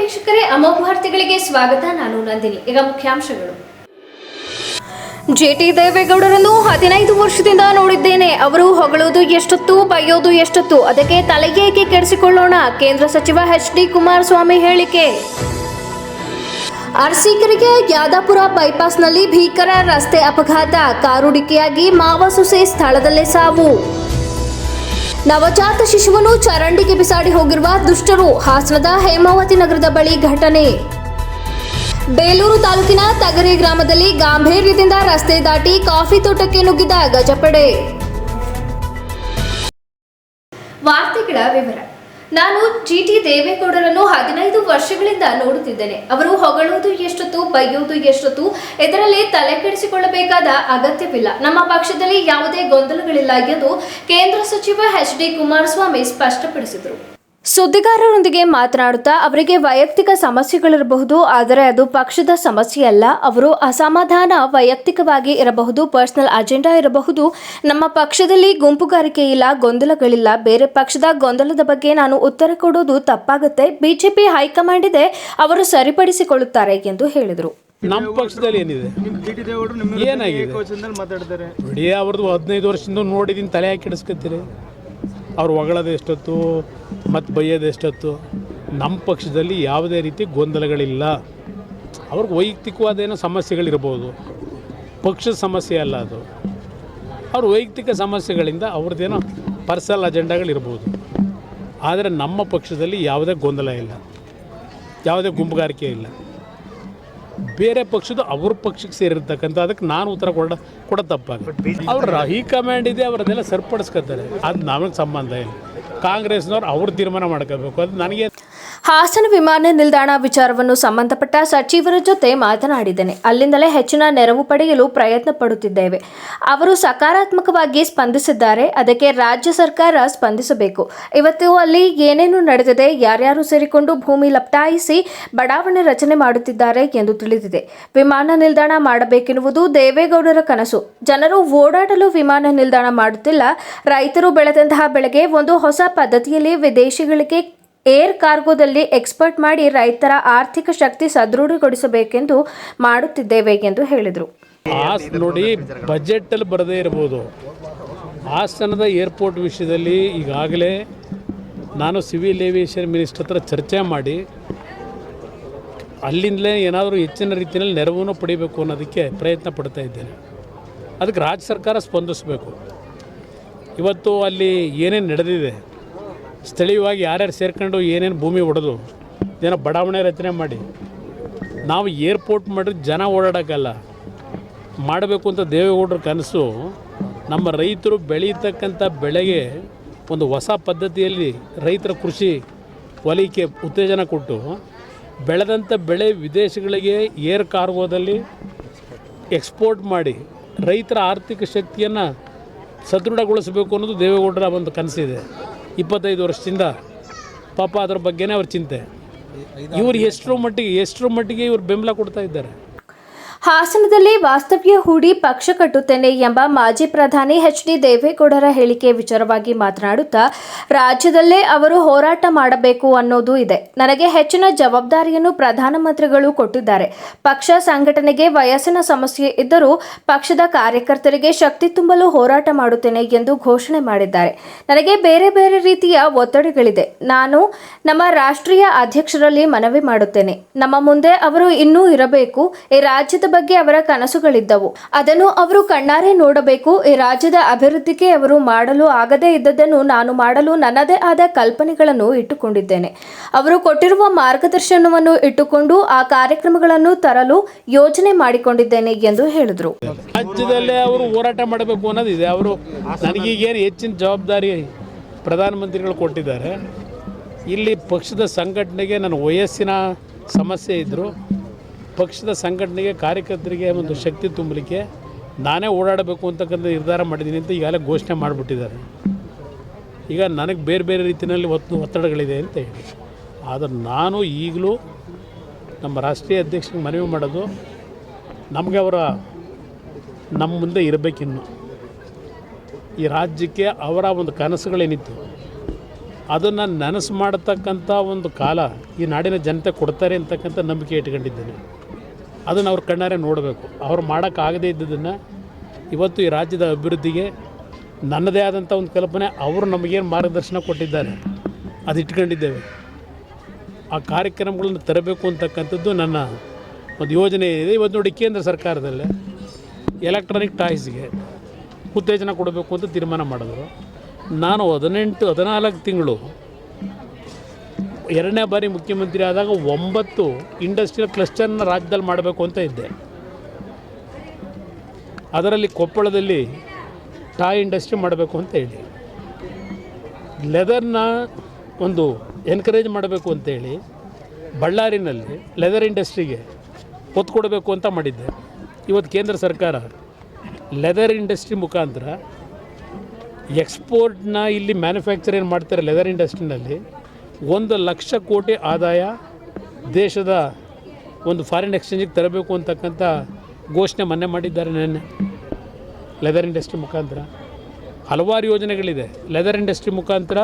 ವೀಕ್ಷಕರೇ ಅಮೋಘ ವಾರ್ತೆಗಳಿಗೆ ಸ್ವಾಗತ. ನಾನು ನಂದಿನಿ. ಈಗ ಮುಖ್ಯಾಂಶಗಳು. ಜೆಟಿ ದೇವೇಗೌಡರನ್ನು ಹದಿನೈದು ವರ್ಷದಿಂದ ನೋಡಿದ್ದೇನೆ. ಅವರು ಹೊಗಳೋದು ಎಷ್ಟೊತ್ತು, ಬೈಯೋದು ಎಷ್ಟೊತ್ತು, ಅದಕ್ಕೆ ತಲೆಗೇಕೆ ಕೆಡಿಸಿಕೊಳ್ಳೋಣ? ಕೇಂದ್ರ ಸಚಿವ ಎಚ್ ಡಿ ಕುಮಾರಸ್ವಾಮಿ ಹೇಳಿಕೆ. ಅರಸೀಕೆರೆಗೆ ಯಾದಾಪುರ ಬೈಪಾಸ್ನಲ್ಲಿ ಭೀಕರ ರಸ್ತೆ ಅಪಘಾತ. ಕಾರು ಡಿಕ್ಕಿಯಾಗಿ ಮಾವ ಸೊಸೆ ಸ್ಥಳದಲ್ಲೇ ಸಾವು. ನವಜಾತ ಶಿಶುವನ್ನು ಚರಂಡಿಗೆ ಬಿಸಾಡಿ ಹೋಗಿರುವ ದುಷ್ಟರು ಹಾಸನದ ಹೇಮಾವತಿ ನಗರದ ಬಳಿ ಘಟನೆ. ಬೇಲೂರು ತಾಲೂಕಿನ ತಗರಿ ಗ್ರಾಮದಲ್ಲಿ ಗಾಂಭೀರ್ಯದಿಂದ ರಸ್ತೆ ದಾಟಿ ಕಾಫಿ ತೋಟಕ್ಕೆ ನುಗ್ಗಿದ ಗಜಪಡೆ. ವಾರ್ತೆಗಳ ವಿವರ. ನಾನು ಜಿ ಟಿ ದೇವೇಗೌಡರನ್ನು ಹದಿನೈದು ವರ್ಷಗಳಿಂದ ನೋಡುತ್ತಿದ್ದೇನೆ. ಅವರು ಹೊಗಳುವುದು ಎಷ್ಟೊತ್ತು, ಬೈಯುವುದು ಎಷ್ಟೊತ್ತು ಇದರಲ್ಲಿ ತಲೆ ಕೆಡಿಸಿಕೊಳ್ಳಬೇಕಾದ ಅಗತ್ಯವಿಲ್ಲ. ನಮ್ಮ ಪಕ್ಷದಲ್ಲಿ ಯಾವುದೇ ಗೊಂದಲಗಳಿಲ್ಲ ಎಂದು ಕೇಂದ್ರ ಸಚಿವ ಎಚ್ ಡಿ ಕುಮಾರಸ್ವಾಮಿ ಸ್ಪಷ್ಟಪಡಿಸಿದರು. ಸುದ್ದಿಗಾರರೊಂದಿಗೆ ಮಾತನಾಡುತ್ತಾ ಅವರಿಗೆ ವೈಯಕ್ತಿಕ ಸಮಸ್ಯೆಗಳಿರಬಹುದು, ಆದರೆ ಅದು ಪಕ್ಷದ ಸಮಸ್ಯೆಯಲ್ಲ. ಅವರು ಅಸಮಾಧಾನ, ವೈಯಕ್ತಿಕವಾಗಿ ಇರಬಹುದು, ಪರ್ಸನಲ್ ಅಜೆಂಡಾ ಇರಬಹುದು. ನಮ್ಮ ಪಕ್ಷದಲ್ಲಿ ಗುಂಪುಗಾರಿಕೆ ಇಲ್ಲ, ಗೊಂದಲಗಳಿಲ್ಲ. ಬೇರೆ ಪಕ್ಷದ ಗೊಂದಲದ ಬಗ್ಗೆ ನಾನು ಉತ್ತರ ಕೊಡೋದು ತಪ್ಪಾಗುತ್ತೆ. ಬಿಜೆಪಿ ಹೈಕಮಾಂಡ್ ಇದೆ, ಅವರು ಸರಿಪಡಿಸಿಕೊಳ್ಳುತ್ತಾರೆ ಎಂದು ಹೇಳಿದರು. ನಮ್ಮ ಪಕ್ಷದಲ್ಲಿ ಏನಿದೆ? ಏನಾಗಿದೆ? ಅವ್ರದ್ದು ಹದಿನೈದು ವರ್ಷದಿಂದ ನೋಡಿದೀನಿ, ತಲೆ ಹಾಕಿ ಅವ್ರು ಹೊಗಳೋದು ಎಷ್ಟೊತ್ತು ಮತ್ತು ಬೈಯೋದು ಎಷ್ಟೊತ್ತು ನಮ್ಮ ಪಕ್ಷದಲ್ಲಿ ಯಾವುದೇ ರೀತಿ ಗೊಂದಲಗಳಿಲ್ಲ. ಅವ್ರಿಗೆ ವೈಯಕ್ತಿಕವಾದ ಏನೋ ಸಮಸ್ಯೆಗಳಿರ್ಬೋದು. ಪಕ್ಷದ ಸಮಸ್ಯೆ ಅಲ್ಲ ಅದು. ಅವ್ರ ವೈಯಕ್ತಿಕ ಸಮಸ್ಯೆಗಳಿಂದ ಅವ್ರದ್ದೇನೋ ಪರ್ಸನಲ್ ಅಜೆಂಡಾಗಳಿರ್ಬೋದು. ಆದರೆ ನಮ್ಮ ಪಕ್ಷದಲ್ಲಿ ಯಾವುದೇ ಗೊಂದಲ ಇಲ್ಲ. ಯಾವುದೇ ಗುಂಪುಗಾರಿಕೆ ಇಲ್ಲ. ಬೇರೆ ಪಕ್ಷದ ಅವ್ರ ಪಕ್ಷಕ್ಕೆ ಸೇರಿರ್ತಕ್ಕಂಥ ಅದಕ್ಕೆ ನಾನು ಉತ್ತರ ಕೊಡ ಕೊಡ ತಪ್ಪಾಗ ಅವ್ರ ಹೈಕಮಾಂಡ್ ಇದೆ ಅವರನ್ನೆಲ್ಲ ಸರಿಪಡಿಸ್ಕೊತಾರೆ. ಅದು ನಮಗೆ ಸಂಬಂಧ ಇಲ್ಲ. ಕಾಂಗ್ರೆಸ್ನವ್ರು ಅವ್ರು ತೀರ್ಮಾನ ಮಾಡ್ಕೋಬೇಕು. ಅದು ನನಗೆ ಹಾಸನ ವಿಮಾನ ನಿಲ್ದಾಣ ವಿಚಾರವನ್ನು ಸಂಬಂಧಪಟ್ಟ ಸಚಿವರ ಜೊತೆ ಮಾತನಾಡಿದ್ದೇನೆ. ಅಲ್ಲಿಂದಲೇ ಹೆಚ್ಚಿನ ನೆರವು ಪಡೆಯಲು ಪ್ರಯತ್ನ ಪಡುತ್ತಿದ್ದೇವೆ. ಅವರು ಸಕಾರಾತ್ಮಕವಾಗಿ ಸ್ಪಂದಿಸಿದ್ದಾರೆ. ಅದಕ್ಕೆ ರಾಜ್ಯ ಸರ್ಕಾರ ಸ್ಪಂದಿಸಬೇಕು. ಇವತ್ತು ಅಲ್ಲಿ ಏನೇನು ನಡೆದಿದೆ, ಯಾರ್ಯಾರು ಸೇರಿಕೊಂಡು ಭೂಮಿ ಲಪ್ಟಾಯಿಸಿ ಬಡಾವಣೆ ರಚನೆ ಮಾಡುತ್ತಿದ್ದಾರೆ ಎಂದು ತಿಳಿದಿದೆ. ವಿಮಾನ ನಿಲ್ದಾಣ ಮಾಡಬೇಕೆನ್ನುವುದು ದೇವೇಗೌಡರ ಕನಸು. ಜನರು ಓಡಾಡಲು ವಿಮಾನ ನಿಲ್ದಾಣ ಮಾಡುತ್ತಿಲ್ಲ. ರೈತರು ಬೆಳೆದಂತಹ ಬೆಳೆಗೆ ಒಂದು ಹೊಸ ಪದ್ಧತಿಯಲ್ಲಿ ವಿದೇಶಿಗಳಿಗೆ ಏರ್ ಕಾರ್ಗೋದಲ್ಲಿ ಎಕ್ಸ್ಪರ್ಟ್ ಮಾಡಿ ರೈತರ ಆರ್ಥಿಕ ಶಕ್ತಿ ಸದೃಢಗೊಳಿಸಬೇಕೆಂದು ಮಾಡುತ್ತಿದ್ದೇವೆ ಎಂದು ಹೇಳಿದರು. ಆಸ್ ನೋಡಿ ಬಜೆಟಲ್ಲಿ ಬರದೇ ಇರ್ಬೋದು. ಹಾಸನದ ಏರ್ಪೋರ್ಟ್ ವಿಷಯದಲ್ಲಿ ಈಗಾಗಲೇ ನಾನು ಸಿವಿಲ್ ಏವಿಯೇಷನ್ ಮಿನಿಸ್ಟರ್ ಹತ್ರ ಚರ್ಚೆ ಮಾಡಿ, ಅಲ್ಲಿಂದಲೇ ಏನಾದರೂ ಹೆಚ್ಚಿನ ರೀತಿಯಲ್ಲಿ ನೆರವನ್ನು ಪಡಿಬೇಕು ಅನ್ನೋದಕ್ಕೆ ಪ್ರಯತ್ನ ಪಡ್ತಾ ಇದ್ದೇನೆ. ಅದಕ್ಕೆ ರಾಜ್ಯ ಸರ್ಕಾರ ಸ್ಪಂದಿಸಬೇಕು. ಇವತ್ತು ಅಲ್ಲಿ ಏನೇನು ನಡೆದಿದೆ ಸ್ಥಳೀಯವಾಗಿ ಯಾರ್ಯಾರು ಸೇರ್ಕೊಂಡು ಏನೇನು ಭೂಮಿ ಹೊಡೆದು ಏನೋ ಬಡಾವಣೆ ರಚನೆ ಮಾಡಿ, ನಾವು ಏರ್ಪೋರ್ಟ್ ಮಾಡಿದ್ರೆ ಜನ ಓಡಾಡೋಕ್ಕಲ್ಲ. ಮಾಡಬೇಕು ಅಂತ ದೇವೇಗೌಡರ ಕನಸು, ನಮ್ಮ ರೈತರು ಬೆಳೀತಕ್ಕಂಥ ಬೆಳೆಗೆ ಒಂದು ಹೊಸ ಪದ್ಧತಿಯಲ್ಲಿ ರೈತರ ಕೃಷಿ ವಲಯಕ್ಕೆ ಉತ್ತೇಜನ ಕೊಟ್ಟು, ಬೆಳೆದಂಥ ಬೆಳೆ ವಿದೇಶಗಳಿಗೆ ಏರ್ ಕಾರ್ಗೋದಲ್ಲಿ ಎಕ್ಸ್ಪೋರ್ಟ್ ಮಾಡಿ ರೈತರ ಆರ್ಥಿಕ ಶಕ್ತಿಯನ್ನು ಸದೃಢಗೊಳಿಸಬೇಕು ಅನ್ನೋದು ದೇವೇಗೌಡರ ಒಂದು ಕನಸಿದೆ. ಇಪ್ಪತ್ತೈದು ವರ್ಷದಿಂದ ಪಾಪ ಅದ್ರ ಬಗ್ಗೆನೇ ಅವ್ರ ಚಿಂತೆ. ಇವ್ರು ಎಷ್ಟರ ಮಟ್ಟಿಗೆ ಎಷ್ಟರ ಮಟ್ಟಿಗೆ ಇವ್ರು ಬೆಂಬಲ ಕೊಡ್ತಾ ಇದ್ದಾರೆ. ಹಾಸನದಲ್ಲಿ ವಾಸ್ತವ್ಯ ಹೂಡಿ ಪಕ್ಷ ಕಟ್ಟುತ್ತೇನೆ ಎಂಬ ಮಾಜಿ ಪ್ರಧಾನಿ ಎಚ್ ಡಿ ದೇವೇಗೌಡರ ಹೇಳಿಕೆ ವಿಚಾರವಾಗಿ ಮಾತನಾಡುತ್ತಾ, ರಾಜ್ಯದಲ್ಲೇ ಅವರು ಹೋರಾಟ ಮಾಡಬೇಕು ಅನ್ನೋದು ಇದೆ. ನನಗೆ ಹೆಚ್ಚಿನ ಜವಾಬ್ದಾರಿಯನ್ನು ಪ್ರಧಾನಮಂತ್ರಿಗಳು ಕೊಟ್ಟಿದ್ದಾರೆ. ಪಕ್ಷ ಸಂಘಟನೆಗೆ ವಯಸ್ಸಿನ ಸಮಸ್ಯೆ ಇದ್ದರೂ ಪಕ್ಷದ ಕಾರ್ಯಕರ್ತರಿಗೆ ಶಕ್ತಿ ತುಂಬಲು ಹೋರಾಟ ಮಾಡುತ್ತೇನೆ ಎಂದು ಘೋಷಣೆ ಮಾಡಿದ್ದಾರೆ. ನನಗೆ ಬೇರೆ ಬೇರೆ ರೀತಿಯ ಒತ್ತಡಗಳಿದೆ. ನಾನು ನಮ್ಮ ರಾಷ್ಟ್ರೀಯ ಅಧ್ಯಕ್ಷರಲ್ಲಿ ಮನವಿ ಮಾಡುತ್ತೇನೆ. ನಮ್ಮ ಮುಂದೆ ಅವರು ಇನ್ನೂ ಇರಬೇಕು. ಈ ರಾಜ್ಯದ ಬಗ್ಗೆ ಅವರ ಕನಸುಗಳಿದ್ದವು. ಅದನ್ನು ಅವರು ಕಣ್ಣಾರೆ ನೋಡಬೇಕು. ಈ ರಾಜ್ಯದ ಅಭಿವೃದ್ಧಿಗೆ ಅವರು ಮಾಡಲು ಆಗದೇ ಇದ್ದದ್ದನ್ನು ನಾನು ಮಾಡಲು ನನ್ನದೇ ಆದ ಕಲ್ಪನೆಗಳನ್ನು ಇಟ್ಟುಕೊಂಡಿದ್ದೇನೆ. ಅವರು ಕೊಟ್ಟಿರುವ ಮಾರ್ಗದರ್ಶನವನ್ನು ಇಟ್ಟುಕೊಂಡು ಆ ಕಾರ್ಯಕ್ರಮಗಳನ್ನು ತರಲು ಯೋಜನೆ ಮಾಡಿಕೊಂಡಿದ್ದೇನೆ ಎಂದು ಹೇಳಿದರು. ರಾಜ್ಯದಲ್ಲೇ ಅವರು ಹೋರಾಟ ಮಾಡಬೇಕು ಅನ್ನೋದಿದೆ. ಅವರು ನನಗೀಗೇನು ಹೆಚ್ಚಿನ ಜವಾಬ್ದಾರಿ ಪ್ರಧಾನಮಂತ್ರಿಗಳು ಕೊಟ್ಟಿದ್ದಾರೆ. ಇಲ್ಲಿ ಪಕ್ಷದ ಸಂಘಟನೆಗೆ ನನ್ನ ವಯಸ್ಸಿನ ಸಮಸ್ಯೆ ಇದ್ದರು ಪಕ್ಷದ ಸಂಘಟನೆಗೆ, ಕಾರ್ಯಕರ್ತರಿಗೆ ಒಂದು ಶಕ್ತಿ ತುಂಬಲಿಕ್ಕೆ ನಾನೇ ಓಡಾಡಬೇಕು ಅಂತಕ್ಕಂಥ ನಿರ್ಧಾರ ಮಾಡಿದ್ದೀನಿ ಅಂತ ಈಗಾಗಲೇ ಘೋಷಣೆ ಮಾಡಿಬಿಟ್ಟಿದ್ದಾರೆ. ಈಗ ನನಗೆ ಬೇರೆ ಬೇರೆ ರೀತಿಯಲ್ಲಿ ಒತ್ತು, ಒತ್ತಡಗಳಿದೆ ಅಂತ ಹೇಳಿ. ಆದರೆ ನಾನು ಈಗಲೂ ನಮ್ಮ ರಾಷ್ಟ್ರೀಯ ಅಧ್ಯಕ್ಷರಿಗೆ ಮನವಿ ಮಾಡೋದು ನಮಗೆ ಅವರ ನಮ್ಮ ಮುಂದೆ ಇರಬೇಕಿನ್ನು. ಈ ರಾಜ್ಯಕ್ಕೆ ಅವರ ಒಂದು ಕನಸುಗಳೇನಿತ್ತು, ಅದನ್ನು ನನಸು ಮಾಡತಕ್ಕಂಥ ಒಂದು ಕಾಲ ಈ ನಾಡಿನ ಜನತೆ ಕೊಡ್ತಾರೆ ಅಂತಕ್ಕಂಥ ನಂಬಿಕೆ ಇಟ್ಕೊಂಡಿದ್ದೇನೆ. ಅದನ್ನು ಅವ್ರ ಕಣ್ಣಾರೆ ನೋಡಬೇಕು. ಅವ್ರು ಮಾಡೋಕ್ಕಾಗದೇ ಇದ್ದದನ್ನು ಇವತ್ತು ಈ ರಾಜ್ಯದ ಅಭಿವೃದ್ಧಿಗೆ ನನ್ನದೇ ಆದಂಥ ಒಂದು ಕಲ್ಪನೆ, ಅವರು ನಮಗೇನು ಮಾರ್ಗದರ್ಶನ ಕೊಟ್ಟಿದ್ದಾರೆ, ಅದು ಇಟ್ಕೊಂಡಿದ್ದೇವೆ. ಆ ಕಾರ್ಯಕ್ರಮಗಳನ್ನು ತರಬೇಕು ಅಂತಕ್ಕಂಥದ್ದು ನನ್ನ ಒಂದು ಯೋಜನೆ ಇದೆ. ಇವತ್ತು ನೋಡಿ ಕೇಂದ್ರ ಸರ್ಕಾರದಲ್ಲಿ ಎಲೆಕ್ಟ್ರಾನಿಕ್ ಟಾಯ್ಸ್ಗೆ ಉತ್ತೇಜನ ಕೊಡಬೇಕು ಅಂತ ತೀರ್ಮಾನ ಮಾಡಿದ್ರು. ನಾನು ಹದಿನೆಂಟು, ಹದಿನಾಲ್ಕು ತಿಂಗಳು ಎರಡನೇ ಬಾರಿ ಮುಖ್ಯಮಂತ್ರಿ ಆದಾಗ ಒಂಬತ್ತು ಇಂಡಸ್ಟ್ರಿಯಲ್ ಕ್ಲಸ್ಟರ್ನ ರಾಜ್ಯದಲ್ಲಿ ಮಾಡಬೇಕು ಅಂತ ಇದ್ದೆ. ಅದರಲ್ಲಿ ಕೊಪ್ಪಳದಲ್ಲಿ ಟಾಯ್ ಇಂಡಸ್ಟ್ರಿ ಮಾಡಬೇಕು ಅಂತ ಹೇಳಿ. ಲೆದರ್ನ ಒಂದು ಎನ್ಕರೇಜ್ ಮಾಡಬೇಕು ಅಂತೇಳಿ ಬಳ್ಳಾರಿನಲ್ಲಿ ಲೆದರ್ ಇಂಡಸ್ಟ್ರಿಗೆ ಒತ್ತು ಕೊಡಬೇಕು ಅಂತ ಮಾಡಿದ್ದೆ. ಇವತ್ತು ಕೇಂದ್ರ ಸರ್ಕಾರ ಲೆದರ್ ಇಂಡಸ್ಟ್ರಿ ಮುಖಾಂತರ ಎಕ್ಸ್ಪೋರ್ಟ್ನ ಇಲ್ಲಿ ಮ್ಯಾನುಫ್ಯಾಕ್ಚರ್ ಏನು ಮಾಡ್ತಾರೆ ಲೆದರ್ ಇಂಡಸ್ಟ್ರಿನಲ್ಲಿ ಒಂದು ಲಕ್ಷ ಕೋಟಿ ಆದಾಯ ದೇಶದ ಒಂದು ಫಾರಿನ್ ಎಕ್ಸ್ಚೇಂಜಿಗೆ ತರಬೇಕು ಅಂತಕ್ಕಂಥ ಘೋಷಣೆ ಮೊನ್ನೆ ಮಾಡಿದ್ದಾರೆ ನೆನ್ನೆ. ಲೆದರ್ ಇಂಡಸ್ಟ್ರಿ ಮುಖಾಂತರ. ಹಲವಾರು ಯೋಜನೆಗಳಿದೆ. ಲೆದರ್ ಇಂಡಸ್ಟ್ರಿ ಮುಖಾಂತರ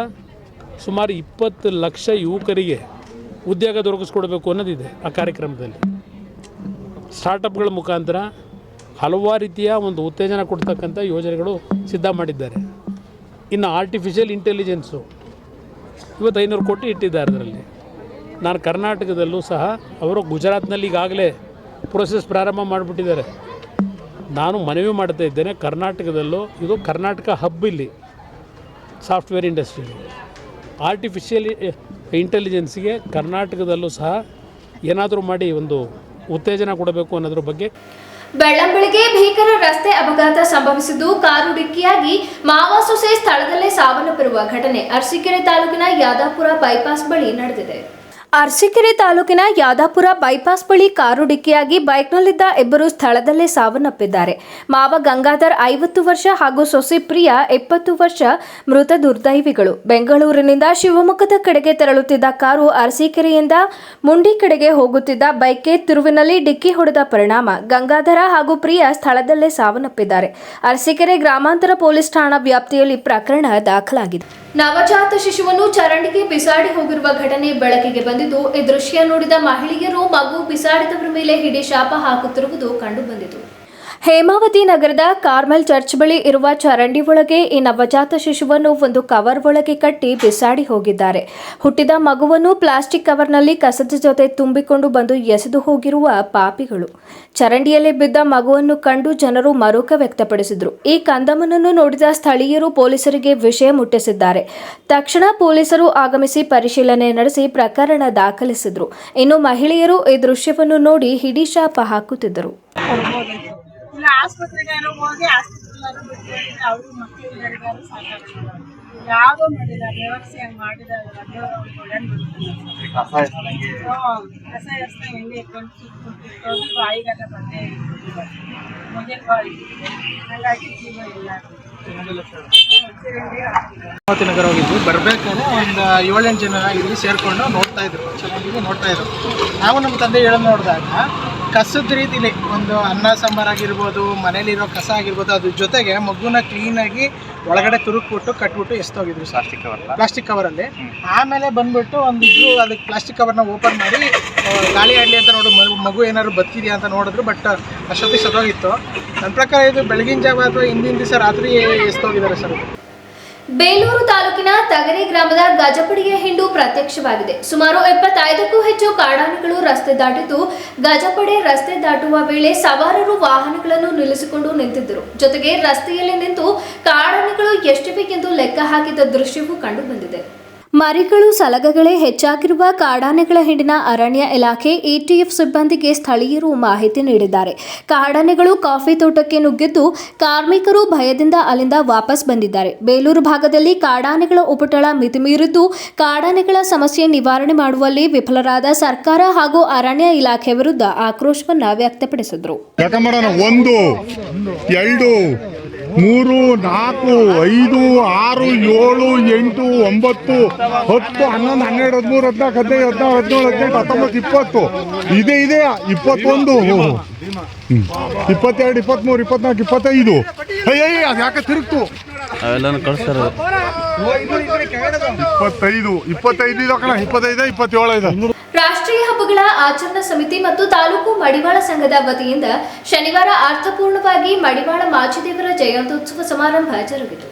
ಸುಮಾರು ಇಪ್ಪತ್ತು ಲಕ್ಷ ಯುವಕರಿಗೆ ಉದ್ಯೋಗ ದೊರಕಿಸ್ಕೊಡ್ಬೇಕು ಅನ್ನೋದಿದೆ ಆ ಕಾರ್ಯಕ್ರಮದಲ್ಲಿ. ಸ್ಟಾರ್ಟಪ್ಗಳ ಮುಖಾಂತರ ಹಲವಾರು ರೀತಿಯ ಒಂದು ಉತ್ತೇಜನ ಕೊಡ್ತಕ್ಕಂಥ ಯೋಜನೆಗಳು ಸಿದ್ಧ ಮಾಡಿದ್ದಾರೆ. ಇನ್ನು ಆರ್ಟಿಫಿಷಿಯಲ್ ಇಂಟೆಲಿಜೆನ್ಸು ಇವತ್ತು ಐನೂರು ಕೋಟಿ ಇಟ್ಟಿದ್ದಾರೆ ಅದರಲ್ಲಿ. ನಾನು ಕರ್ನಾಟಕದಲ್ಲೂ ಸಹ ಅವರು ಗುಜರಾತ್ನಲ್ಲಿ ಈಗಾಗಲೇ ಪ್ರೊಸೆಸ್ ಪ್ರಾರಂಭ ಮಾಡಿಬಿಟ್ಟಿದ್ದಾರೆ. ನಾನು ಮನವಿ ಮಾಡ್ತಾ ಇದ್ದೇನೆ ಕರ್ನಾಟಕದಲ್ಲೂ, ಇದು ಕರ್ನಾಟಕ ಹಬ್ ಇಲ್ಲಿ ಸಾಫ್ಟ್ವೇರ್ ಇಂಡಸ್ಟ್ರಿ ಆರ್ಟಿಫಿಷಿಯಲ್ ಇಂಟೆಲಿಜೆನ್ಸಿಗೆ ಕರ್ನಾಟಕದಲ್ಲೂ ಸಹ ಏನಾದರೂ ಮಾಡಿ ಒಂದು ಉತ್ತೇಜನ ಕೊಡಬೇಕು ಅನ್ನೋದ್ರ ಬಗ್ಗೆ ಬೆಳ್ಳಂಬೆಳಗ್ಗೆ ಭೀಕರ ರಸ್ತೆ ಅಪಘಾತ ಸಂಭವಿಸಿದ್ದು ಕಾರು ಡಿಕ್ಕಿಯಾಗಿ ಮಾವ ಸೊಸೆ ಸ್ಥಳದಲ್ಲೇ ಸಾವನ್ನಪ್ಪಿರುವ ಘಟನೆ ಅರಸೀಕೆರೆ ತಾಲೂಕಿನ ಯಾದಾಪುರ ಬೈಪಾಸ್ ಬಳಿ ನಡೆದಿದೆ. ಅರಸೀಕೆರೆ ತಾಲೂಕಿನ ಯಾದಾಪುರ ಬೈಪಾಸ್ ಬಳಿ ಕಾರು ಡಿಕ್ಕಿಯಾಗಿ ಬೈಕ್ನಲ್ಲಿದ್ದ ಇಬ್ಬರು ಸ್ಥಳದಲ್ಲೇ ಸಾವನ್ನಪ್ಪಿದ್ದಾರೆ. ಮಾವ ಗಂಗಾಧರ್ ಐವತ್ತು ವರ್ಷ ಹಾಗೂ ಸೊಸೆ ಪ್ರಿಯಾ ಎಪ್ಪತ್ತು ವರ್ಷ ಮೃತ ದುರ್ದೈವಿಗಳು. ಬೆಂಗಳೂರಿನಿಂದ ಶಿವಮೊಗ್ಗದ ಕಡೆಗೆ ತೆರಳುತ್ತಿದ್ದ ಕಾರು ಅರಸೀಕೆರೆಯಿಂದ ಮುಂಡಿ ಕಡೆಗೆ ಹೋಗುತ್ತಿದ್ದ ಬೈಕ್ಗೆ ತಿರುವಿನಲ್ಲಿ ಡಿಕ್ಕಿ ಹೊಡೆದ ಪರಿಣಾಮ. ಗಂಗಾಧರ ಹಾಗೂ ಪ್ರಿಯಾ ಸ್ಥಳದಲ್ಲೇ ಸಾವನ್ನಪ್ಪಿದ್ದಾರೆ. ಅರಸೀಕೆರೆ ಗ್ರಾಮಾಂತರ ಪೊಲೀಸ್ ಠಾಣಾ ವ್ಯಾಪ್ತಿಯಲ್ಲಿ ಪ್ರಕರಣ ದಾಖಲಾಗಿದೆ. ನವಜಾತ ಶಿಶುವನ್ನು ಚರಂಡಿಗೆ ಬಿಸಾಡಿ ಹೋಗಿರುವ ಘಟನೆ ಬೆಳಕಿಗೆ ಬಂದಿದ್ದು, ಈ ದೃಶ್ಯ ನೋಡಿದ ಮಹಿಳೆಯರು ಮಗು ಬಿಸಾಡಿದವರ ಮೇಲೆ ಹಿಡಿ ಶಾಪ ಹಾಕುತ್ತಿರುವುದು ಕಂಡುಬಂದಿತು. ಹೇಮಾವತಿ ನಗರದ ಕಾರ್ಮೆಲ್ ಚರ್ಚ್ ಬಳಿ ಇರುವ ಚರಂಡಿ ಒಳಗೆ ಈ ನವಜಾತ ಶಿಶುವನ್ನು ಒಂದು ಕವರ್ ಒಳಗೆ ಕಟ್ಟಿ ಬಿಸಾಡಿ ಹೋಗಿದ್ದಾರೆ. ಹುಟ್ಟಿದ ಮಗುವನ್ನು ಪ್ಲಾಸ್ಟಿಕ್ ಕವರ್ನಲ್ಲಿ ಕಸದ ಜೊತೆ ತುಂಬಿಕೊಂಡು ಬಂದು ಎಸೆದು ಹೋಗಿರುವ ಪಾಪಿಗಳು. ಚರಂಡಿಯಲ್ಲಿ ಬಿದ್ದ ಮಗುವನ್ನು ಕಂಡು ಜನರು ಮರುಕ ವ್ಯಕ್ತಪಡಿಸಿದರು. ಈ ಕಂದಮನನ್ನು ನೋಡಿದ ಸ್ಥಳೀಯರು ಪೊಲೀಸರಿಗೆ ವಿಷಯ ಮುಟ್ಟಿಸಿದ್ದಾರೆ. ತಕ್ಷಣ ಪೊಲೀಸರು ಆಗಮಿಸಿ ಪರಿಶೀಲನೆ ನಡೆಸಿ ಪ್ರಕರಣ ದಾಖಲಿಸಿದರು. ಇನ್ನು ಮಹಿಳೆಯರು ಈ ದೃಶ್ಯವನ್ನು ನೋಡಿ ಹಿಡಿ ಶಾಪ ಹಾಕುತ್ತಿದ್ದರು. ಆಸ್ಪತ್ರೆಗಾರು ಹೋಗಿ ಆಸ್ಪತ್ರೆಗಾರು ಅವರು ಮಕ್ಕಳಿಗಾರು ಸಾಕಾಗ್ತದೆ ಯಾವುದೋ ಮಾಡಿಲ್ಲ ವ್ಯವಸ್ಥೆ ಮಾಡಿದಾಗ ನಗರ ಹೋಗಿದ್ವಿ. ಬರ್ಬೇಕಾದ್ರೆ ಒಂದು ಏಳೆಂಟು ಜನ ಇಲ್ಲಿ ಸೇರ್ಕೊಂಡು ನೋಡ್ತಾ ಇದ್ರು. ಚೆನ್ನಾಗಿ ನೋಡ್ತಾ ಇದ್ರು. ನಾವು ನಮ್ಮ ತಂದೆ ಹೇಳೋದು ನೋಡಿದಾಗ ಕಸದ ರೀತಿಲಿ ಒಂದು ಅನ್ನ ಸಾಂಬಾರ್ ಆಗಿರ್ಬೋದು ಮನೇಲಿರೋ ಕಸ ಆಗಿರ್ಬೋದು ಅದ್ರ ಜೊತೆಗೆ ಮಗುನ ಕ್ಲೀನಾಗಿ ಒಳಗಡೆ ತುರುಕ್ಬಿಟ್ಟು ಕಟ್ಬಿಟ್ಟು ಎಸ್ತೋಗಿದ್ರು ಪ್ಲಾಸ್ಟಿಕ್ ಕವರ್ ಪ್ಲಾಸ್ಟಿಕ್ ಕವರಲ್ಲಿ ಆಮೇಲೆ ಬಂದ್ಬಿಟ್ಟು ಒಂದಿದ್ರು ಅದಕ್ಕೆ ಪ್ಲಾಸ್ಟಿಕ್ ಕವರ್ನ ಓಪನ್ ಮಾಡಿ ಗಾಳಿ ಆಡಲಿ ಅಂತ ನೋಡು ಮಗು- ಏನಾದ್ರು ಬದುಕಿದೆಯಾ ಅಂತ ನೋಡಿದ್ರು ಬಟ್ ಅಷ್ಟೊತ್ತಿಗೆ ಸದೋಗಿತ್ತು ನನ್ನ ಪ್ರಕಾರ ಇದು ಬೆಳಗಿನ ಜಾವ ಅಥವಾ ಹಿಂದಿನ ದಿವಸ ರಾತ್ರಿ ಎಸ್ತೋಗಿದ್ದಾರೆ ಸರ್. ಬೇಲೂರು ತಾಲೂಕಿನ ತಗರಿ ಗ್ರಾಮದ ಗಜಪಡಿಯ ಹಿಂಡು ಪ್ರತ್ಯಕ್ಷವಾಗಿದೆ. ಸುಮಾರು ಎಪ್ಪತ್ತೈದಕ್ಕೂ ಹೆಚ್ಚು ಕಾಡಾನೆಗಳು ರಸ್ತೆ ದಾಟಿದ್ದು, ಗಜಪಡೆ ರಸ್ತೆ ದಾಟುವ ವೇಳೆ ಸವಾರರು ವಾಹನಗಳನ್ನು ನಿಲ್ಲಿಸಿಕೊಂಡು ನಿಂತಿದ್ದರು. ಜೊತೆಗೆ ರಸ್ತೆಯಲ್ಲಿ ನಿಂತು ಕಾಡಾನೆಗಳು ಎಷ್ಟಿವೆ ಎಂದು ಲೆಕ್ಕ ಹಾಕಿದ ದೃಶ್ಯವೂ ಕಂಡುಬಂದಿದೆ ಮರಿಗಳು ಸಲಗಗಳೇ ಹೆಚ್ಚಾಗಿರುವ ಕಾಡಾನೆಗಳ ಹಿಂಡಿನ ಅರಣ್ಯ ಇಲಾಖೆ ಎಟಿಎಫ್ ಸಿಬ್ಬಂದಿಗೆ ಸ್ಥಳೀಯರು ಮಾಹಿತಿ ನೀಡಿದ್ದಾರೆ. ಕಾಡಾನೆಗಳು ಕಾಫಿ ತೋಟಕ್ಕೆ ನುಗ್ಗಿದ್ದು ಕಾರ್ಮಿಕರು ಭಯದಿಂದ ಅಲ್ಲಿಂದ ವಾಪಸ್ ಬಂದಿದ್ದಾರೆ. ಬೇಲೂರು ಭಾಗದಲ್ಲಿ ಕಾಡಾನೆಗಳ ಉಪಟಳ ಮಿತಿಮೀರಿದ್ದು, ಕಾಡಾನೆಗಳ ಸಮಸ್ಯೆ ನಿವಾರಣೆ ಮಾಡುವಲ್ಲಿ ವಿಫಲರಾದ ಸರ್ಕಾರ ಹಾಗೂ ಅರಣ್ಯ ಇಲಾಖೆ ವಿರುದ್ಧ ಆಕ್ರೋಶವನ್ನು ವ್ಯಕ್ತಪಡಿಸಿದರು. ಮೂರು, ನಾಲ್ಕು, ಐದು, ಆರು, ಏಳು, ಎಂಟು, ಒಂಬತ್ತು, ಹತ್ತು, ಹನ್ನೊಂದು, ಹನ್ನೆರಡು, ಹದಿಮೂರು, ಹದಿನಾಲ್ಕು, ಹದಿನೈದು, ಹದಿನಾರು, ಹದಿನೇಳು ಹದಿನೆಂಟು ಹತ್ತೊಂಬತ್ತು, ಇಪ್ಪತ್ತು ಇದೆ ಇದೆ, ಇಪ್ಪತ್ತೊಂದು. ಇಪ್ಪತ್ತೆರಡು ಇಪ್ಪತ್ಮೂರು ಇಪ್ಪತ್ನಾಲ್ಕು ಇಪ್ಪತ್ತೈದು. ಅಯ್ಯ ಅದು ಯಾಕೆ ತಿರುಗ್ತು? ಅವೆಲ್ಲ ಕಳಿಸ್ತಾರೆ. ಇಪ್ಪತ್ತೈದು ಇಪ್ಪತ್ತೈದು ಇದೆ ಕಣ ಇಪ್ಪತ್ತೈದು ಇಪ್ಪತ್ತೇಳು ಇದೆ. ರಾಷ್ಟ್ರೀಯ ಹಬ್ಬಗಳ ಆಚರಣಾ ಸಮಿತಿ ಮತ್ತು ತಾಲೂಕು ಮಡಿವಾಳ ಸಂಘದ ವತಿಯಿಂದ ಶನಿವಾರ ಅರ್ಥಪೂರ್ಣವಾಗಿ ಮಡಿವಾಳ ಮಾಚಿದೇವರ ಜಯಂತ್ಯುತ್ಸವ ಸಮಾರಂಭ ಜರುಗಿತು.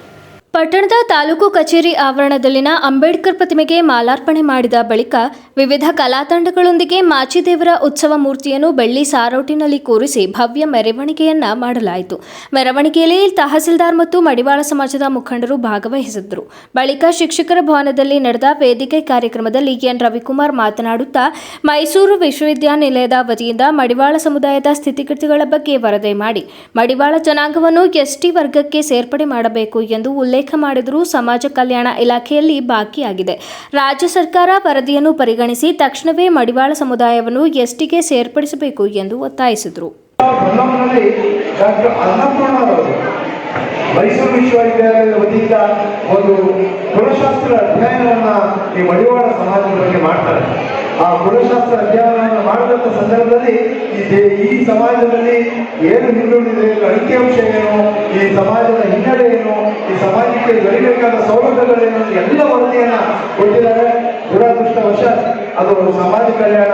ಪಟ್ಟಣದ ತಾಲೂಕು ಕಚೇರಿ ಆವರಣದಲ್ಲಿನ ಅಂಬೇಡ್ಕರ್ ಪ್ರತಿಮೆಗೆ ಮಾಲಾರ್ಪಣೆ ಮಾಡಿದ ಬಳಿಕ ವಿವಿಧ ಕಲಾತಂಡಗಳೊಂದಿಗೆ ಮಾಚಿದೇವರ ಉತ್ಸವ ಮೂರ್ತಿಯನ್ನು ಬೆಳ್ಳಿ ಸಾರೋಟಿನಲ್ಲಿ ಕೂರಿಸಿ ಭವ್ಯ ಮೆರವಣಿಗೆಯನ್ನ ಮಾಡಲಾಯಿತು. ಮೆರವಣಿಗೆಯಲ್ಲಿ ತಹಸೀಲ್ದಾರ್ ಮತ್ತು ಮಡಿವಾಳ ಸಮಾಜದ ಮುಖಂಡರು ಭಾಗವಹಿಸಿದ್ದರು. ಬಳಿಕ ಶಿಕ್ಷಕರ ಭವನದಲ್ಲಿ ನಡೆದ ವೇದಿಕೆ ಕಾರ್ಯಕ್ರಮದಲ್ಲಿ ಎನ್. ರವಿಕುಮಾರ್ ಮಾತನಾಡುತ್ತಾ, ಮೈಸೂರು ವಿಶ್ವವಿದ್ಯಾನಿಲಯದ ವತಿಯಿಂದ ಮಡಿವಾಳ ಸಮುದಾಯದ ಸ್ಥಿತಿಗತಿಗಳ ಬಗ್ಗೆ ವರದಿ ಮಾಡಿ, ಮಡಿವಾಳ ಜನಾಂಗವನ್ನು ಎಸ್ಟಿ ವರ್ಗಕ್ಕೆ ಸೇರ್ಪಡೆ ಮಾಡಬೇಕು ಎಂದು ಉಲ್ಲೇಖ ಮಾಡಿದರೂ ಸಮಾಜ ಕಲ್ಯಾಣ ಇಲಾಖೆಯಲ್ಲಿ ಬಾಕಿಯಾಗಿದೆ. ರಾಜ್ಯ ಸರ್ಕಾರ ವರದಿಯನ್ನು ಪರಿಗಣಿಸಿ ತಕ್ಷಣವೇ ಮಡಿವಾಳ ಸಮುದಾಯವನ್ನು ಎಸ್ಟಿಗೆ ಸೇರ್ಪಡಿಸಬೇಕು ಎಂದು ಒತ್ತಾಯಿಸಿದರು. ಮೈಸೂರು ವಿಶ್ವವಿದ್ಯಾಲಯದ ವತಿಯಿಂದ ಒಂದು ಕುಲಶಾಸ್ತ್ರ ಅಧ್ಯಯನವನ್ನು ಈ ಮಡಿವಾಳ ಸಮಾಜದ ಬಗ್ಗೆ ಮಾಡ್ತಾರೆ. ಆ ಕುಲಶಾಸ್ತ್ರ ಅಧ್ಯಯನವನ್ನು ಮಾಡಿದಂಥ ಸಂದರ್ಭದಲ್ಲಿ ಈ ಸಮಾಜದಲ್ಲಿ ಏನು ಹಿಂದುಳಿದಿದೆ ಅಂಕಿಅಂಶ ಏನು, ಈ ಸಮಾಜದ ಹಿನ್ನೆಲೆ ಏನು, ಈ ಸಮಾಜಕ್ಕೆ ದೊರೆಯಬೇಕಾದ ಸೌಲಭ್ಯಗಳೇನು ಎಲ್ಲ ವರದಿಯನ್ನ ಕೊಟ್ಟಿದ್ದಾರೆ. ದುರದೃಷ್ಟವಶ ಅದು ಸಮಾಜ ಕಲ್ಯಾಣ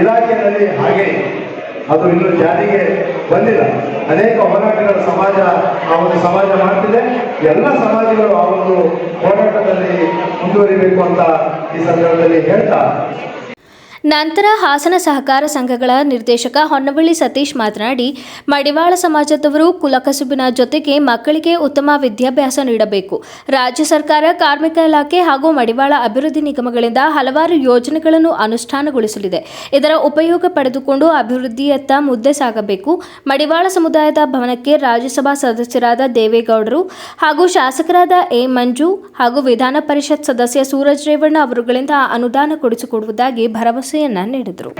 ಇಲಾಖೆಯಲ್ಲಿ ಹಾಗೆ ಅದು ಇನ್ನೂ ಜಾರಿಗೆ ಬಂದಿಲ್ಲ. ಅನೇಕ ಹೋರಾಟಗಳ ಸಮಾಜ ಆ ಒಂದು ಸಮಾಜ ಮಾಡ್ತಿದೆ. ಎಲ್ಲ ಸಮಾಜಗಳು ಆ ಒಂದು ಹೋರಾಟದಲ್ಲಿ ಮುಂದುವರಿಬೇಕು ಅಂತ ಈ ಸಂದರ್ಭದಲ್ಲಿ ಹೇಳ್ತಾ ನಂತರ ಹಾಸನ ಸಹಕಾರ ಸಂಘಗಳ ನಿರ್ದೇಶಕ ಹೊನ್ನವಳ್ಳಿ ಸತೀಶ್ ಮಾತನಾಡಿ, ಮಡಿವಾಳ ಸಮಾಜದವರು ಕುಲಕಸುಬಿನ ಜೊತೆಗೆ ಮಕ್ಕಳಿಗೆ ಉತ್ತಮ ವಿದ್ಯಾಭ್ಯಾಸ ನೀಡಬೇಕು. ರಾಜ್ಯ ಸರ್ಕಾರ, ಕಾರ್ಮಿಕ ಇಲಾಖೆ ಹಾಗೂ ಮಡಿವಾಳ ಅಭಿವೃದ್ಧಿ ನಿಗಮಗಳಿಂದ ಹಲವಾರು ಯೋಜನೆಗಳನ್ನು ಅನುಷ್ಠಾನಗೊಳಿಸಲಿದೆ. ಇದರ ಉಪಯೋಗ ಪಡೆದುಕೊಂಡು ಅಭಿವೃದ್ಧಿಯತ್ತ ಮುದ್ದೆ ಸಾಗಬೇಕು. ಮಡಿವಾಳ ಸಮುದಾಯದ ಭವನಕ್ಕೆ ರಾಜ್ಯಸಭಾ ಸದಸ್ಯರಾದ ದೇವೇಗೌಡರು ಹಾಗೂ ಶಾಸಕರಾದ ಎ. ಮಂಜು ಹಾಗೂ ವಿಧಾನ ಪರಿಷತ್ ಸದಸ್ಯ ಸೂರಜ್ ರೇವಣ್ಣ ಅವರುಗಳಿಂದ ಅನುದಾನ ಕೊಡಿಸಿಕೊಡುವುದಾಗಿ ಭರವಸೆಯನ್ನ ನೀಡಿದರು.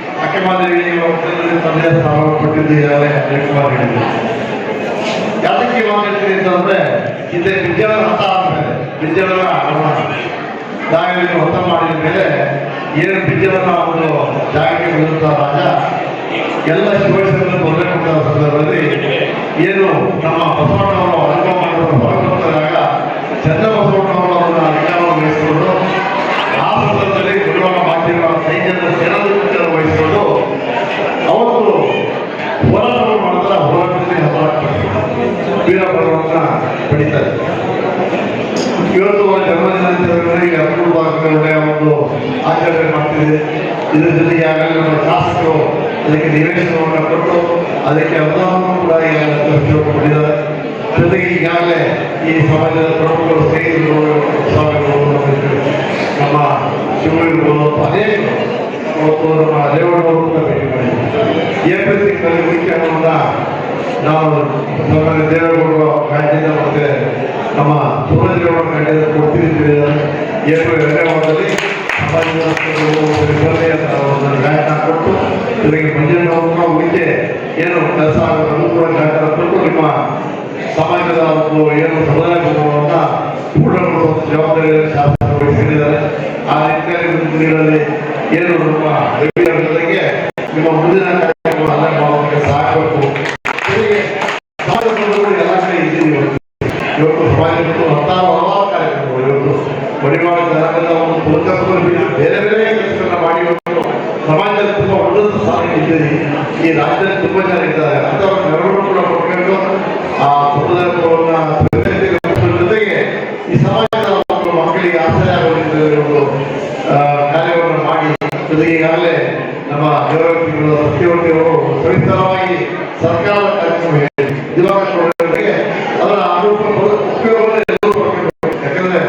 ಮಾಡಿದ ಮೇಲೆ ಏನು ವಿದ್ಯಾಲಯ ಒಂದು ಜಾಗಕ್ಕೆ ಬಂದಂತ ರಾಜ ಎಲ್ಲ ಶಿವಶರಣರು ಬರಬೇಕು ಸಂದರ್ಭದಲ್ಲಿ ಏನು ನಮ್ಮ ಬಸವಣ್ಣವರು ವೀರಪರ್ವನ್ನ ಪಡಿತಾರೆ ಇವತ್ತು ಜನ್ಮದಿನ ಅಂತ ಈಗ ಒಂದು ಆಚರಣೆ ಮಾಡ್ತಿದೆ. ಇದರ ಜೊತೆಗೆ ಆಗಲೇ ನಮ್ಮ ಶಾಸಕರು ಅದಕ್ಕೆ ನಿವೇಶನವನ್ನು ಕೊಟ್ಟು ಅದಕ್ಕೆ ಅನುದಾನವನ್ನು ಕೂಡ ಈಗಾಗಲೇ ಜೊತೆಗೆ ಈಗಾಗಲೇ ಈ ಸಮಾಜದ ಪ್ರಮುಖರು ಸ್ನೇಹಿತರು ನಮ್ಮ ಶಿವರಿರ್ಬೋದು ಅನೇಕ ಮತ್ತು ನಮ್ಮ ರೇವಣ್ಣವರು ಕೂಡ ಭೇಟಿ ಮಾಡಿದ್ದಾರೆ. ಏಪ್ರಿಲ್ ತಿಂಗಳಲ್ಲಿ ನಾವು ನಮ್ಮ ದೇವೇಗೌಡರು ಕಾಯ್ದೆಯಿಂದ ಮತ್ತೆ ನಮ್ಮ ಸೂರಜೇಗೌಡ ಕಾಯ್ದೆಯಿಂದ ಹೇಳಿದ್ದಾರೆ. ಏಪ್ರಿಲ್ ಎರಡನೇ ವಾರದಲ್ಲಿ ಸಮಾಜದ ಸಿಬ್ಬಂದಿ ಅಂತ ಕೊಟ್ಟು ಜೊತೆಗೆ ಮಂಜಣ್ಣವ್ರನ್ನ ಮುಂಚೆ ಏನು ಕೆಲಸ ಆಗೋದು ಕೂಡ ಕೊಟ್ಟು ನಿಮ್ಮ ಸಮಾಜದ ಒಂದು ಏನು ಸಮುದಾಯ ಪೂರ್ಣಗೊಳಿಸುವ ಒಂದು ಜವಾಬ್ದಾರಿಯನ್ನು ಶಾಸಕರು ವಹಿಸಿದ್ದಾರೆ ಆ ನಿಟ್ಟಿನಲ್ಲಿ ಏನು ನಮ್ಮ ನಿಮ್ಮ ಮುಂದಿನ ಕಾರ್ಯಕ್ರಮ ಅಲ್ಲ ಮಾಡೋದಕ್ಕೆ ಸಾಕಬೇಕು ಜೊತೆಗೆ ಸಮಾಜ ಬಂಧುಗಳು ಎಲ್ಲ ಕಡೆ ಇದ್ದೀವಿ ಇವತ್ತು. ಇವತ್ತು ಸಮಾಜದ್ದು ಹತ್ತಾರು ಹಲವಾರು ಕಾರ್ಯಕ್ರಮಗಳು ಇವತ್ತು ಮಡಿವಾಳ ಜನಾಂಗದ ಒಂದು ಪುರಸ್ಕಾರ ಬೇರೆ ಬೇರೆ ಕೆಲಸಗಳನ್ನ ಮಾಡಿ ಇವತ್ತು ಸಮಾಜದಲ್ಲಿ ತುಂಬಾ ಉನ್ನತ ಸ್ಥಾನಕ್ಕೆ ಇದ್ದೀರಿ ಈ ರಾಜ್ಯದಲ್ಲಿ ತುಂಬಾ ಜನ ಇದ್ದಾರೆ ಅಂತವರ ನೆರವು ಕೂಡ ಕೊಡಬೇಕು ಆ ಸಮುದಾಯವನ್ನು ಜೊತೆಗೆ ಈ ಸಮಾಜದ ಒಂದು ಮಕ್ಕಳಿಗೆ ಆಶ್ರಯ ಆಗುವಂತೆ ಒಂದು ಆ, ಕಾರ್ಯವನ್ನು ಮಾಡಿ ಜೊತೆಗೆ ಈಗಾಗಲೇ ನಮ್ಮ ದೇವರತಿಗಳು ಸತ್ಯವತಿಯವರು ಸವಿಸ್ತರವಾಗಿ ಸರ್ಕಾರದ ಕಾರ್ಯಕ್ರಮ ಹೇಳಿ ದಿವಾಕರಿಗೆ ಅದರ ಅನುರೂಪ ಉಪಯೋಗವನ್ನು ಎಲ್ಲರೂ ಪಡ್ಕೊಳ್ಬೇಕು. ಯಾಕಂದ್ರೆ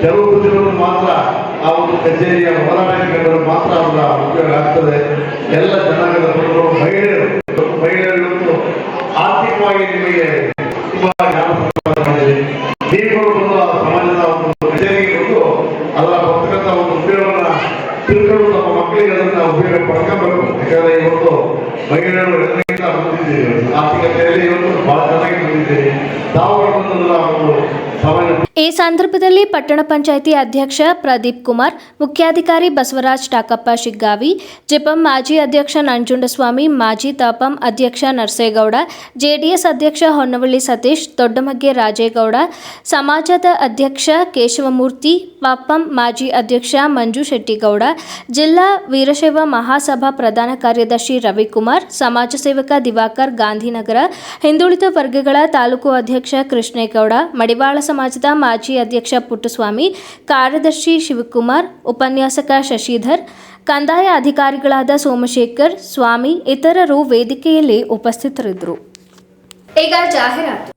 ಕೆಲವು ಬುದ್ಧಿಗಳು ಮಾತ್ರ ಆ ಒಂದು ಕಚೇರಿಯ ಹೋರಾಟಗಾರರು ಮಾತ್ರ ಅವರ ಉಪಯೋಗ ಆಗ್ತದೆ ಎಲ್ಲ ಜನಾಂಗದ ಪ್ರಜೆಗಳು ಮಹಿಳೆಯರು ಮಹಿಳೆಯರು ಇವತ್ತು ಆರ್ಥಿಕವಾಗಿ ನಿಮಗೆ ತುಂಬಾ ಜ್ಞಾನ ಸಂಪಾದನೆ ಮಾಡಿದೆ ನೀವುಗಳು ಬಂದು ಆ ಸಮಾಜದ ಒಂದು ಕಚೇರಿಗೆ ಬಂದು ಅದರ ಬರ್ತಕ್ಕಂಥ ಒಂದು ಉಪಯೋಗವನ್ನ ತಿಳ್ಕೊಂಡು ನಮ್ಮ ಮಕ್ಕಳಿಗೆ ಅದನ್ನ ಉಪಯೋಗ ಪಡ್ಕೊಬೇಕು ಯಾಕಂದ್ರೆ ಇವತ್ತು ಮಹಿಳೆಯರು ಬಂದಿದ್ದೀವಿ ಆರ್ಥಿಕತೆಯಲ್ಲಿ ಇವತ್ತು ಬಹಳ ಚೆನ್ನಾಗಿ ಬಂದಿದ್ದೀರಿ. ತಾವು ಒಂದು ಸಮಾಜ ಈ ಸಂದರ್ಭದಲ್ಲಿ ಪಟ್ಟಣ ಪಂಚಾಯಿತಿ ಅಧ್ಯಕ್ಷ ಪ್ರದೀಪ್ ಕುಮಾರ್, ಮುಖ್ಯಾಧಿಕಾರಿ ಬಸವರಾಜ್ ಟಾಕಪ್ಪ ಶಿಗ್ಗಾವಿ, ಜಿಪಂ ಮಾಜಿ ಅಧ್ಯಕ್ಷ ನಂಜುಂಡಸ್ವಾಮಿ, ಮಾಜಿ ತಾಪಂ ಅಧ್ಯಕ್ಷ ನರಸೇಗೌಡ, ಜೆಡಿಎಸ್ ಅಧ್ಯಕ್ಷ ಹೊನ್ನವಳ್ಳಿ ಸತೀಶ್, ದೊಡ್ಡಮಗ್ಗೆ ರಾಜೇಗೌಡ, ಸಮಾಜದ ಅಧ್ಯಕ್ಷ ಕೇಶವಮೂರ್ತಿ ಪಪಂ ಮಾಜಿ ಅಧ್ಯಕ್ಷ ಮಂಜು ಶೆಟ್ಟಿಗೌಡ, ಜಿಲ್ಲಾ ವೀರಶೈವ ಮಹಾಸಭಾ ಪ್ರಧಾನ ಕಾರ್ಯದರ್ಶಿ ರವಿಕುಮಾರ್, ಸಮಾಜ ಸೇವಕ ದಿವಾಕರ್ ಗಾಂಧಿನಗರ, ಹಿಂದುಳಿದ ವರ್ಗಗಳ ತಾಲೂಕು ಅಧ್ಯಕ್ಷ ಕೃಷ್ಣೇಗೌಡ, ಮಡಿವಾಳ ಸಮಾಜದ ಮಾಜಿ ಅಧ್ಯಕ್ಷ ಪುಟ್ಟಸ್ವಾಮಿ, ಕಾರ್ಯದರ್ಶಿ ಶಿವಕುಮಾರ್, ಉಪನ್ಯಾಸಕ ಶಶಿಧರ್, ಕಂದಾಯ ಅಧಿಕಾರಿಗಳಾದ ಸೋಮಶೇಖರ್, ಸ್ವಾಮಿ, ಇತರರು ವೇದಿಕೆಯಲ್ಲಿ ಉಪಸ್ಥಿತರಿದ್ದರು. ಈಗ ಜಾಹೀರಾತು.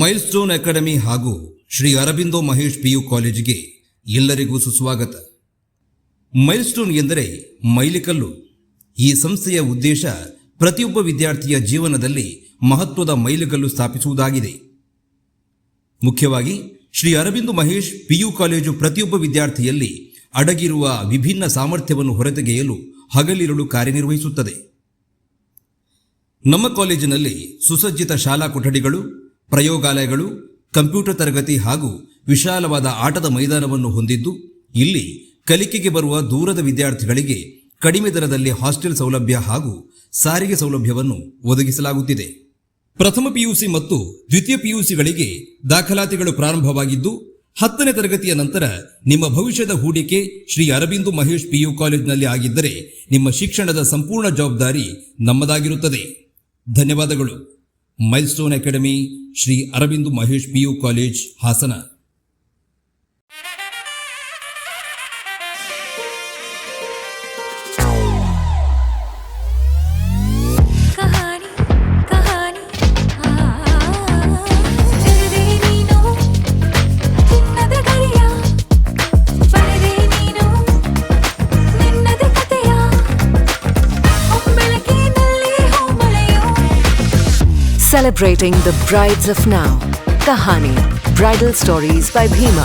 ಮೈಲ್ಸ್ಟೋನ್ ಅಕಾಡೆಮಿ ಹಾಗೂ ಶ್ರೀ ಅರಬಿಂದೋ ಮಹೇಶ್ ಪಿಯು ಕಾಲೇಜಿಗೆ ಎಲ್ಲರಿಗೂ ಸುಸ್ವಾಗತ. ಮೈಲ್ಸ್ಟೋನ್ ಎಂದರೆ ಮೈಲಿಕಲ್ಲು. ಈ ಸಂಸ್ಥೆಯ ಉದ್ದೇಶ ಪ್ರತಿಯೊಬ್ಬ ವಿದ್ಯಾರ್ಥಿಯ ಜೀವನದಲ್ಲಿ ಮಹತ್ವದ ಮೈಲಿಗಲ್ಲು ಸ್ಥಾಪಿಸುವುದಾಗಿದೆ. ಮುಖ್ಯವಾಗಿ ಶ್ರೀ ಅರವಿಂದು ಮಹೇಶ್ ಪಿಯು ಕಾಲೇಜು ಪ್ರತಿಯೊಬ್ಬ ವಿದ್ಯಾರ್ಥಿಯಲ್ಲಿ ಅಡಗಿರುವ ವಿಭಿನ್ನ ಸಾಮರ್ಥ್ಯವನ್ನು ಹೊರತೆಗೆಯಲು ಹಗಲಿರುಳು ಕಾರ್ಯನಿರ್ವಹಿಸುತ್ತದೆ. ನಮ್ಮ ಕಾಲೇಜಿನಲ್ಲಿ ಸುಸಜ್ಜಿತ ಶಾಲಾ ಕೊಠಡಿಗಳು, ಪ್ರಯೋಗಾಲಯಗಳು, ಕಂಪ್ಯೂಟರ್ ತರಗತಿ ಹಾಗೂ ವಿಶಾಲವಾದ ಆಟದ ಮೈದಾನವನ್ನು ಹೊಂದಿದ್ದು, ಇಲ್ಲಿ ಕಲಿಕೆಗೆ ಬರುವ ದೂರದ ವಿದ್ಯಾರ್ಥಿಗಳಿಗೆ ಕಡಿಮೆ ದರದಲ್ಲಿ ಹಾಸ್ಟೆಲ್ ಸೌಲಭ್ಯ ಹಾಗೂ ಸಾರಿಗೆ ಸೌಲಭ್ಯವನ್ನು ಒದಗಿಸಲಾಗುತ್ತಿದೆ. ಪ್ರಥಮ ಪಿಯುಸಿ ಮತ್ತು ದ್ವಿತೀಯ ಪಿಯುಸಿಗಳಿಗೆ ದಾಖಲಾತಿಗಳು ಪ್ರಾರಂಭವಾಗಿದ್ದು, ಹತ್ತನೇ ತರಗತಿಯ ನಂತರ ನಿಮ್ಮ ಭವಿಷ್ಯದ ಹೂಡಿಕೆ ಶ್ರೀ ಅರಬಿಂದು ಮಹೇಶ್ ಪಿಯು ಕಾಲೇಜ್ನಲ್ಲಿ ಆಗಿದ್ದರೆ ನಿಮ್ಮ ಶಿಕ್ಷಣದ ಸಂಪೂರ್ಣ ಜವಾಬ್ದಾರಿ ನಮ್ಮದಾಗಿರುತ್ತದೆ. ಧನ್ಯವಾದಗಳು. Milestone academy Shri Arabindu Mahesh PU college Hassan. Celebrating the brides of now. Kahani, Bridal Stories by Bhima.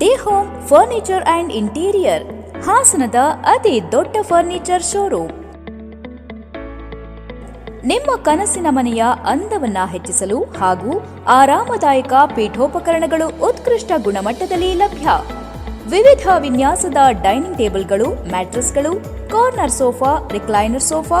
The home furniture and interior ಹಾಸನದ ಅತಿ ದೊಡ್ಡ ಫರ್ನಿಚರ್ ಶೋರೂಮ್ ನಿಮ್ಮ ಕನಸಿನ ಮನೆಯ ಅಂದವನ್ನ ಹೆಚ್ಚಿಸಲು ಹಾಗೂ ಆರಾಮದಾಯಕ ಪೀಠೋಪಕರಣಗಳು ಉತ್ಕೃಷ್ಟ ಗುಣಮಟ್ಟದಲ್ಲಿ ಲಭ್ಯ ವಿವಿಧ ವಿನ್ಯಾಸದ ಡೈನಿಂಗ್ ಟೇಬಲ್ಗಳು ಮ್ಯಾಟ್ರೆಸ್ಗಳು corner sofa recliner sofa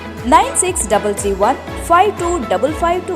nine six double three one five two double five two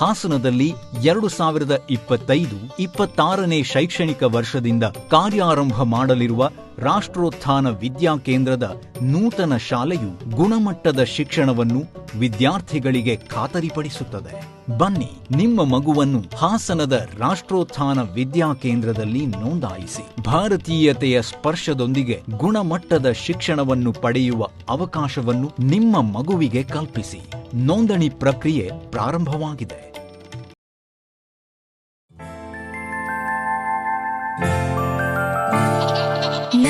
ಹಾಸನದಲ್ಲಿ ಎರಡು ಸಾವಿರದ ಇಪ್ಪತ್ತೈದು, ಇಪ್ಪತ್ತಾರನೇ ಶೈಕ್ಷಣಿಕ ವರ್ಷದಿಂದ ಕಾರ್ಯಾರಂಭ ಮಾಡಲಿರುವ ರಾಷ್ಟ್ರೋತ್ಥಾನ ವಿದ್ಯಾ ಕೇಂದ್ರದ ನೂತನ ಶಾಲೆಯು ಗುಣಮಟ್ಟದ ಶಿಕ್ಷಣವನ್ನು ವಿದ್ಯಾರ್ಥಿಗಳಿಗೆ ಖಾತರಿಪಡಿಸುತ್ತದೆ. ಬನ್ನಿ, ನಿಮ್ಮ ಮಗುವನ್ನು ಹಾಸನದ ರಾಷ್ಟ್ರೋತ್ಥಾನ ವಿದ್ಯಾ ಕೇಂದ್ರದಲ್ಲಿ ನೋಂದಾಯಿಸಿ. ಭಾರತೀಯತೆಯ ಸ್ಪರ್ಶದೊಂದಿಗೆ ಗುಣಮಟ್ಟದ ಶಿಕ್ಷಣವನ್ನು ಪಡೆಯುವ ಅವಕಾಶವನ್ನು ನಿಮ್ಮ ಮಗುವಿಗೆ ಕಲ್ಪಿಸಿ. ನೋಂದಣಿ ಪ್ರಕ್ರಿಯೆ ಪ್ರಾರಂಭವಾಗಿದೆ.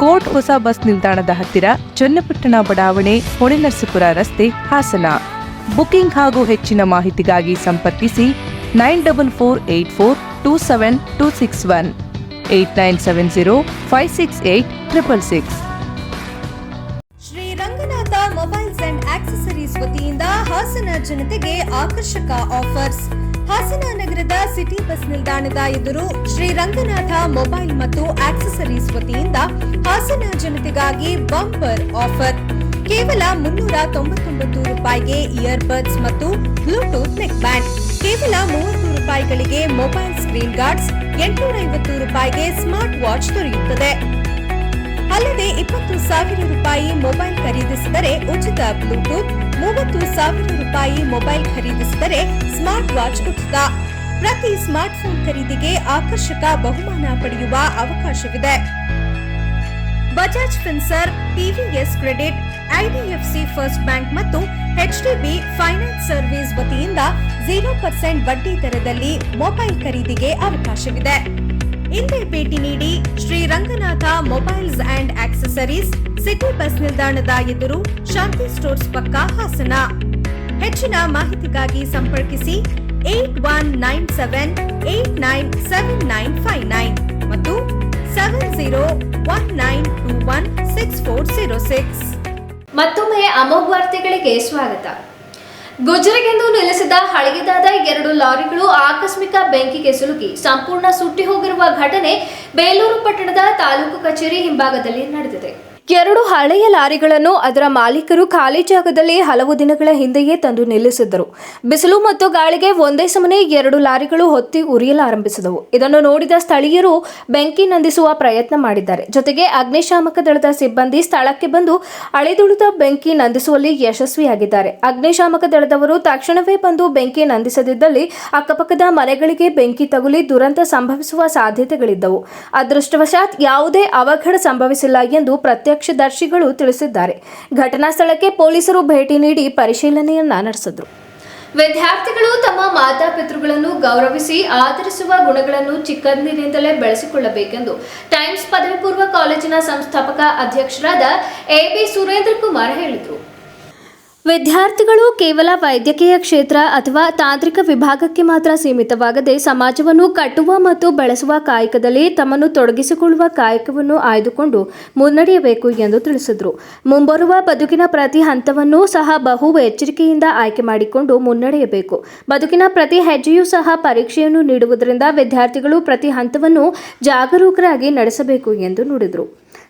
ಕೋರ್ಟ್ ಹೊಸ ಬಸ್ ನಿಲ್ದಾಣದ ಹತ್ತಿರ ಚನ್ನಪಟ್ಟಣ ಬಡಾವಣೆ ಹೊಳೆನರಸೀಪುರ ರಸ್ತೆ ಹಾಸನ. ಬುಕಿಂಗ್ ಹಾಗೂ ಹೆಚ್ಚಿನ ಮಾಹಿತಿಗಾಗಿ ಸಂಪರ್ಕಿಸಿ nine double four eight four two seven two six one, eight nine seven zero five six eight triple six. Shri Ranganatha mobiles and accessories ವತಿಯಿಂದ ಹಾಸನ ಜನತೆಗೆ ಆಕರ್ಷಕ ಆಫರ್ಸ್. ಹಾಸನ ನಗರದ ಸಿಟಿ ಬಸ್ ನಿಲ್ದಾಣದ ಎದುರು ಶ್ರೀ ರಂಗನಾಥ ಮೊಬೈಲ್ ಮತ್ತು ಆಕ್ಸೆಸರೀಸ್ ವತಿಯಿಂದ ಹಾಸನ ಜನತೆಗಾಗಿ ಬಂಪರ್ ಆಫರ್. ಕೇವಲ ಮುನ್ನೂರ ತೊಂಬತ್ತೊಂಬತ್ತು ರೂಪಾಯಿಗೆ ಇಯರ್ಬಡ್ಸ್ ಮತ್ತು ಬ್ಲೂಟೂತ್ ನೆಕ್ ಬ್ಯಾಂಡ್. ಕೇವಲ ಮೂವತ್ತು ರೂಪಾಯಿಗಳಿಗೆ ಮೊಬೈಲ್ ಸ್ಕ್ರೀನ್ ಗಾರ್ಡ್ಸ್ ಎಂಟುನೂರ ಐವತ್ತು ರೂಪಾಯಿಗೆ ಸ್ಮಾರ್ಟ್ ವಾಚ್ ದೊರೆಯುತ್ತದೆ. ಅಲ್ಲದೆ ಇಪ್ಪತ್ತು ಸಾವಿರ ರೂಪಾಯಿ ಮೊಬೈಲ್ ಖರೀದಿಸಿದರೆ ಉಚಿತ ಬ್ಲೂಟೂತ್, ಮೂವತ್ತು ಸಾವಿರ ರೂಪಾಯಿ ಮೊಬೈಲ್ ಖರೀದಿಸಿದರೆ ಸ್ಮಾರ್ಟ್ ವಾಚ್ ಉಚಿತ. ಪ್ರತಿ ಸ್ಮಾರ್ಟ್ಫೋನ್ ಖರೀದಿಗೆ ಆಕರ್ಷಕ ಬಹುಮಾನ ಪಡೆಯುವ ಅವಕಾಶವಿದೆ. Bajaj Finserv TVS credit IDFC first bank ಮತ್ತು ಎಚ್ಡಿಬಿ ಫೈನಾನ್ಸ್ ಸರ್ವಿಸ್ ವತಿಯಿಂದ ಜೀರೋ ಪರ್ಸೆಂಟ್ ಬಡ್ಡಿ ದರದಲ್ಲಿ ಮೊಬೈಲ್ ಖರೀದಿಗೆ ಅವಕಾಶವಿದೆ. ಹಿಂದೆ ಭೇಟಿ ನೀಡಿ Shri Ranganatha mobiles and accessories, city bus ನಿಲ್ದಾಣದ ಎದುರು ಶಾಂತಿ ಸ್ಟೋರ್ಸ್ ಪಕ್ಕ ಹಾಸನ. ಹೆಚ್ಚಿನ ಮಾಹಿತಿಗಾಗಿ ಸಂಪರ್ಕಿಸಿ eight one nine seven eight nine seven nine five nine ಮತ್ತು seven zero one nine one six four zero six. ಮತ್ತೊಮ್ಮೆ ಅಮೋಘ ವಾರ್ತೆಗಳಿಗೆ ಸ್ವಾಗತ. ಗುಜರಿಗೆಂದು ನಿಲ್ಲಿಸಿದ ಹಳಗಿದಾದ ಎರಡು ಲಾರಿಗಳು ಆಕಸ್ಮಿಕ ಬೆಂಕಿಗೆ ಸಿಲುಕಿ ಸಂಪೂರ್ಣ ಸುಟ್ಟಿ ಹೋಗಿರುವ ಘಟನೆ ಬೇಲೂರು ಪಟ್ಟಣದ ತಾಲೂಕು ಕಚೇರಿ ಹಿಂಭಾಗದಲ್ಲಿ ನಡೆದಿದೆ. ಎರಡು ಹಳೆಯ ಲಾರಿಗಳನ್ನು ಅದರ ಮಾಲೀಕರು ಖಾಲಿ ಜಾಗದಲ್ಲಿ ಹಲವು ದಿನಗಳ ಹಿಂದೆಯೇ ತಂದು ನಿಲ್ಲಿಸಿದ್ದರು. ಬಿಸಿಲು ಮತ್ತು ಗಾಳಿಗೆ ಒಂದೇ ಸಮನೆ ಎರಡು ಲಾರಿಗಳು ಹೊತ್ತಿ ಉರಿಯಲಾರಂಭಿಸಿದವು ಇದನ್ನು ನೋಡಿದ ಸ್ಥಳೀಯರು ಬೆಂಕಿ ನಂದಿಸುವ ಪ್ರಯತ್ನ ಮಾಡಿದ್ದಾರೆ. ಜೊತೆಗೆ ಅಗ್ನಿಶಾಮಕ ದಳದ ಸಿಬ್ಬಂದಿ ಸ್ಥಳಕ್ಕೆ ಬಂದು ಅಳೆದುಳಿದ ಬೆಂಕಿ ನಂದಿಸುವಲ್ಲಿ ಯಶಸ್ವಿಯಾಗಿದ್ದಾರೆ. ಅಗ್ನಿಶಾಮಕ ದಳದವರು ತಕ್ಷಣವೇ ಬಂದು ಬೆಂಕಿ ನಂದಿಸದಿದ್ದಲ್ಲಿ ಅಕ್ಕಪಕ್ಕದ ಮನೆಗಳಿಗೆ ಬೆಂಕಿ ತಗುಲಿ ದುರಂತ ಸಂಭವಿಸುವ ಸಾಧ್ಯತೆಗಳಿದ್ದವು. ಅದೃಷ್ಟವಶಾತ್ ಯಾವುದೇ ಅವಘಡ ಸಂಭವಿಸಿಲ್ಲ ಎಂದು ಪ್ರತ್ಯಕ್ಷದರ್ಶಿಗಳು ತಿಳಿಸಿದ್ದಾರೆ. ಘಟನಾ ಸ್ಥಳಕ್ಕೆ ಪೊಲೀಸರು ಭೇಟಿ ನೀಡಿ ಪರಿಶೀಲನೆಯನ್ನ ನಡೆಸಿದ್ರು. ವಿದ್ಯಾರ್ಥಿಗಳು ತಮ್ಮ ಮಾತಾಪಿತೃಗಳನ್ನು ಗೌರವಿಸಿ ಆಧರಿಸುವ ಗುಣಗಳನ್ನು ಚಿಕ್ಕಂದಿನಿಂದಲೇ ಬೆಳೆಸಿಕೊಳ್ಳಬೇಕೆಂದು ಟೈಮ್ಸ್ ಪದವಿ ಪೂರ್ವ ಕಾಲೇಜಿನ ಸಂಸ್ಥಾಪಕ ಅಧ್ಯಕ್ಷರಾದ ಎ ಬಿ ಸುರೇಂದ್ರ ಕುಮಾರ್ ಹೇಳಿದರು. ವಿದ್ಯಾರ್ಥಿಗಳು ಕೇವಲ ವೈದ್ಯಕೀಯ ಕ್ಷೇತ್ರ ಅಥವಾ ತಾಂತ್ರಿಕ ವಿಭಾಗಕ್ಕೆ ಮಾತ್ರ ಸೀಮಿತವಾಗದೆ ಸಮಾಜವನ್ನು ಕಟ್ಟುವ ಮತ್ತು ಬೆಳೆಸುವ ಕಾಯಕದಲ್ಲಿ ತಮ್ಮನ್ನು ತೊಡಗಿಸಿಕೊಳ್ಳುವ ಕಾಯಕವನ್ನು ಆಯ್ದುಕೊಂಡು ಮುನ್ನಡೆಯಬೇಕು ಎಂದು ತಿಳಿಸಿದರು. ಮುಂಬರುವ ಬದುಕಿನ ಪ್ರತಿ ಹಂತವನ್ನು ಸಹ ಬಹು ಎಚ್ಚರಿಕೆಯಿಂದ ಆಯ್ಕೆ ಮಾಡಿಕೊಂಡು ಮುನ್ನಡೆಯಬೇಕು. ಬದುಕಿನ ಪ್ರತಿ ಹೆಜ್ಜೆಯೂ ಸಹ ಪರೀಕ್ಷೆಯನ್ನು ನೀಡುವುದರಿಂದ ವಿದ್ಯಾರ್ಥಿಗಳು ಪ್ರತಿ ಹಂತವನ್ನು ಜಾಗರೂಕರಾಗಿ ನಡೆಸಬೇಕು ಎಂದು ನುಡಿದರು.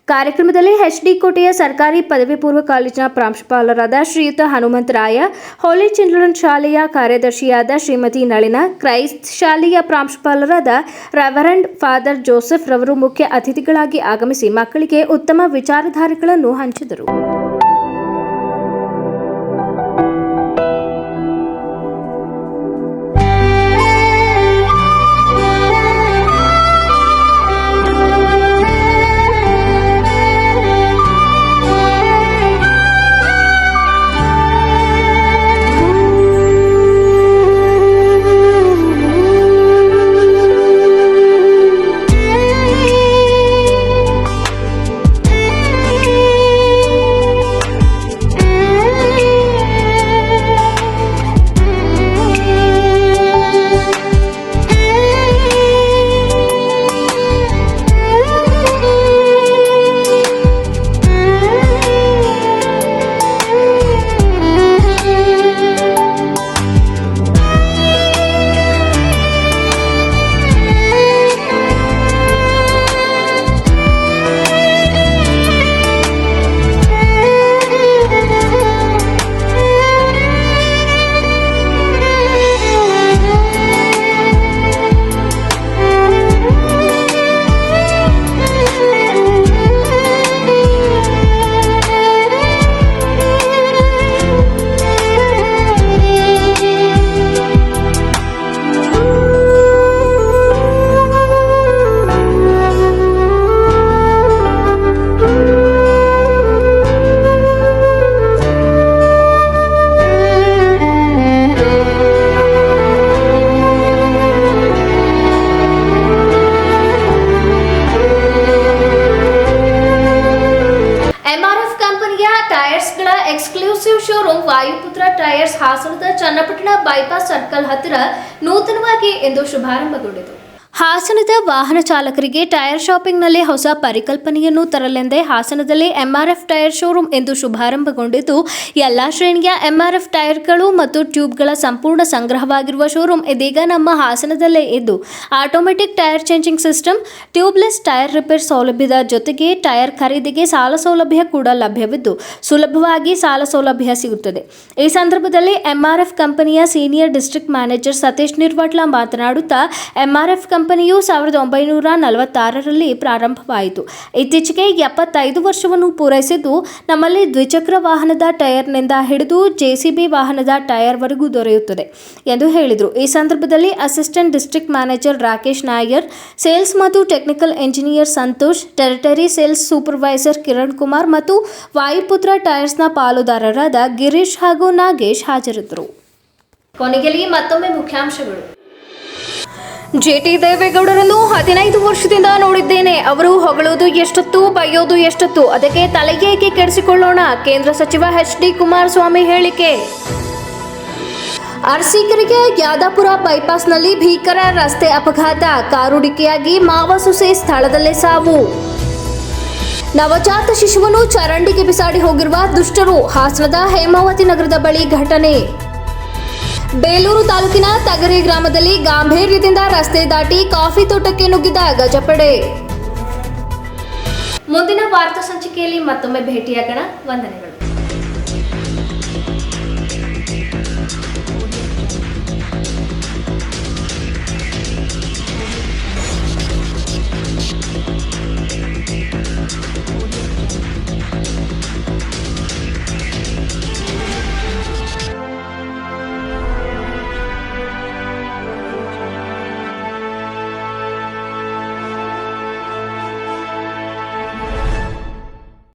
ಕಾರ್ಯಕ್ರಮದಲ್ಲಿ ಎಚ್ಡಿ ಕೋಟೆಯ ಸರ್ಕಾರಿ ಪದವಿ ಪೂರ್ವ ಕಾಲೇಜಿನ ಪ್ರಾಂಶುಪಾಲರಾದ ಶ್ರೀಯುತ ಹನುಮಂತರಾಯ ಹೋಲಿ ಚಿಲ್ಡ್ರನ್ ಶಾಲೆಯ ಕಾರ್ಯದರ್ಶಿಯಾದ ಶ್ರೀಮತಿ ನಳಿನ, ಕ್ರೈಸ್ತ್ ಶಾಲೆಯ ಪ್ರಾಂಶುಪಾಲರಾದ ರೆವರೆಂಡ್ ಫಾದರ್ ಜೋಸೆಫ್ ರವರು ಮುಖ್ಯ ಅತಿಥಿಗಳಾಗಿ ಆಗಮಿಸಿ ಮಕ್ಕಳಿಗೆ ಉತ್ತಮ ವಿಚಾರಧಾರೆಗಳನ್ನು ಹಂಚಿದರು. ಶುಭಾರಂಭಗೊಂಡಿತು ಹಾಸನದ ಚಾಲಕರಿಗೆ ಟೈರ್ ಶಾಪಿಂಗ್ನಲ್ಲಿ ಹೊಸ ಪರಿಕಲ್ಪನೆಯನ್ನು ತರಲೆಂದೇ ಹಾಸನದಲ್ಲಿ ಎಂಆರ್ಎಫ್ ಟೈರ್ ಶೋರೂಮ್ ಎಂದು ಶುಭಾರಂಭಗೊಂಡಿದ್ದು, ಎಲ್ಲಾ ಶ್ರೇಣಿಯ ಎಂಆರ್ಎಫ್ ಟೈರ್ಗಳು ಮತ್ತು ಟ್ಯೂಬ್ಗಳ ಸಂಪೂರ್ಣ ಸಂಗ್ರಹವಾಗಿರುವ ಶೋರೂಮ್ ಇದೀಗ ನಮ್ಮ ಹಾಸನದಲ್ಲೇ ಇದ್ದು, automatic tyre changing system, tubeless tyre repair ಸೌಲಭ್ಯದ ಜೊತೆಗೆ ಟೈರ್ ಖರೀದಿಗೆ ಸಾಲ ಸೌಲಭ್ಯ ಕೂಡ ಲಭ್ಯವಿದ್ದು, ಸುಲಭವಾಗಿ ಸಾಲ ಸೌಲಭ್ಯ ಸಿಗುತ್ತದೆ. ಈ ಸಂದರ್ಭದಲ್ಲಿ ಎಂಆರ್ಎಫ್ ಕಂಪನಿಯ senior district manager Satish Nirvatla ಮಾತನಾಡುತ್ತಾ ಎಂಆರ್ಎಫ್ ಕಂಪನಿಯು ಸಾವಿರದ ಒಂಬೈನೂರ ನಲವತ್ತಾರರಲ್ಲಿ ಪ್ರಾರಂಭವಾಯಿತು. ಇತ್ತೀಚೆಗೆ ಎಪ್ಪತ್ತೈದು ವರ್ಷವನ್ನು ಪೂರೈಸಿದ್ದು, ನಮ್ಮಲ್ಲಿ ದ್ವಿಚಕ್ರ ವಾಹನದ ಟೈರ್ನಿಂದ ಹಿಡಿದು ಜೆಸಿಬಿ ವಾಹನದ ಟೈರ್ವರೆಗೂ ದೊರೆಯುತ್ತದೆ ಎಂದು ಹೇಳಿದರು. ಈ ಸಂದರ್ಭದಲ್ಲಿ assistant district manager Rakesh Nair, sales ಮತ್ತು technical engineer Santosh, territory sales supervisor Kiran Kumar ಮತ್ತು ವಾಯುಪುತ್ರ ಟೈರ್ಸ್ನ ಪಾಲುದಾರರಾದ ಗಿರೀಶ್ ಹಾಗೂ ನಾಗೇಶ್ ಹಾಜರಿದ್ದರು. ಕೊನೆಗೆ ಮತ್ತೊಮ್ಮೆ ಮುಖ್ಯಾಂಶಗಳು. ಜೆಟಿ ದೇವೇಗೌಡರನ್ನು ಹದಿನೈದು ವರ್ಷದಿಂದ ನೋಡಿದ್ದೇನೆ. ಅವರು ಹೊಗಳೋದು ಎಷ್ಟೊತ್ತು, ಬೈಯೋದು ಎಷ್ಟೊತ್ತು, ಅದಕ್ಕೆ ತಲೆಗೇಕೆ ಕೆಡಿಸಿಕೊಳ್ಳೋಣ? ಕೇಂದ್ರ ಸಚಿವ ಎಚ್ ಡಿ ಕುಮಾರಸ್ವಾಮಿ ಹೇಳಿಕೆ. ಅರ್ಸೀಕರಿಗೆ ಯಾದಾಪುರ ಬೈಪಾಸ್ನಲ್ಲಿ ಭೀಕರ ರಸ್ತೆ ಅಪಘಾತ ಕಾರು ಡಿಕ್ಕಿಯಾಗಿ ಮಾವ ಸೊಸೆ ಸ್ಥಳದಲ್ಲೇ ಸಾವು. ನವಜಾತ ಶಿಶುವನ್ನು ಚರಂಡಿಗೆ ಬಿಸಾಡಿ ಹೋಗಿರುವ ದುಷ್ಟರು ಹಾಸನದ ಹೇಮಾವತಿ ನಗರದ ಬಳಿ ಘಟನೆ. ಬೇಲೂರು ತಾಲೂಕಿನ ತಗರಿ ಗ್ರಾಮದಲ್ಲಿ ಗಾಂಭೀರ್ಯದಿಂದ ರಸ್ತೆ ದಾಟಿ ಕಾಫಿ ತೋಟಕ್ಕೆ ನುಗ್ಗಿದ ಗಜಪಡೆ. ಮುಂದಿನ ವಾರ್ತಾ ಸಂಚಿಕೆಯಲ್ಲಿ ಮತ್ತೊಮ್ಮೆ ಭೇಟಿಯಾಗೋಣ. ವಂದನೆಗಳು.